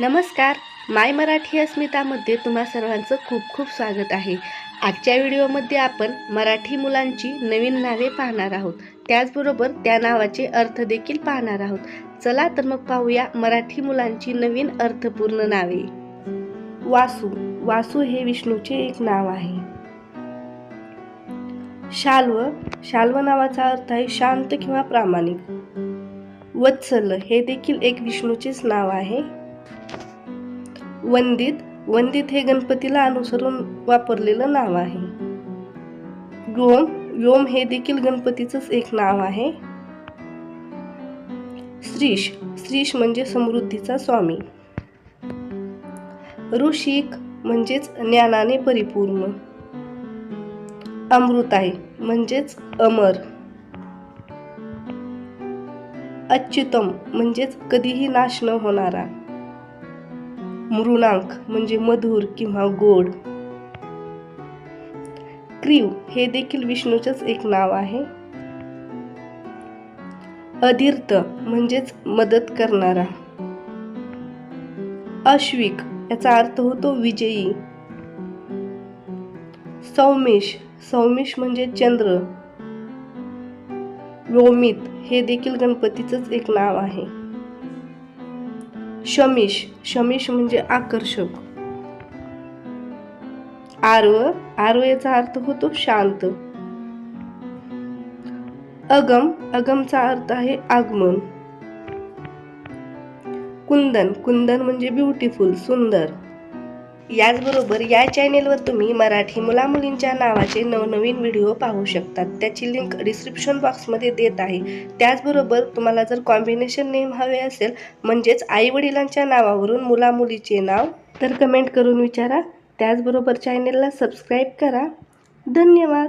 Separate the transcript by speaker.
Speaker 1: नमस्कार. माय मराठी अस्मितामध्ये तुम्हा सर्वांचं खूप खूप स्वागत आहे. आजच्या व्हिडिओमध्ये आपण मराठी मुलांची नवीन नावे पाहणार आहोत. त्याचबरोबर त्या नावाचे अर्थ देखील पाहणार आहोत. चला तर मग पाहूया मराठी मुलांची नवीन अर्थपूर्ण नावे. वासू. वासू हे विष्णूचे एक नाव आहे. शाल्व. शाल्व नावाचा अर्थ आहे शांत किंवा प्रामाणिक. वत्सल हे देखील एक विष्णूचेच नाव आहे. वंदित वंदित हे गणपतीला अनुसरून वापरलेलं नाव आहे. योम व्योम हे देखील गणपतीचंच एक नाव आहे. श्रीश श्रीश म्हणजे समृद्धीचा स्वामी. ऋषिक म्हणजेच ज्ञानाने परिपूर्ण. अमृताय म्हणजेच अमर. अच्युतम म्हणजेच कधीही नाश न होणारा. मृणांक म्हणजे मधुर किंवा गोड. क्रीव हे देखील विष्णूचंच एक नाव आहे. अधीर्त म्हणजेच मदत करणारा. अश्विक याचा अर्थ होतो विजयी. सौमिष सौमिष म्हणजे चंद्र. व्योमित हे देखील गणपतीचंच एक नाव आहे. शमीश. शमीश म्हणजे आकर्षक. आर्व आर्व याचा अर्थ होतो शांत. अगम अगमचा अर्थ आहे आगमन. कुंदन कुंदन म्हणजे ब्युटिफुल सुंदर. याचबरोबर या चॅनेलवर तुम्ही मराठी मुलामुलींच्या नावाचे नवनवीन व्हिडिओ पाहू शकतात. त्याची लिंक डिस्क्रिप्शन बॉक्समध्ये देत आहे. त्याचबरोबर तुम्हाला जर कॉम्बिनेशन नेम हवे असेल म्हणजेच आईवडिलांच्या नावावरून मुलामुलीचे नाव तर कमेंट करून विचारा. त्याचबरोबर चॅनेलला सबस्क्राईब करा. धन्यवाद!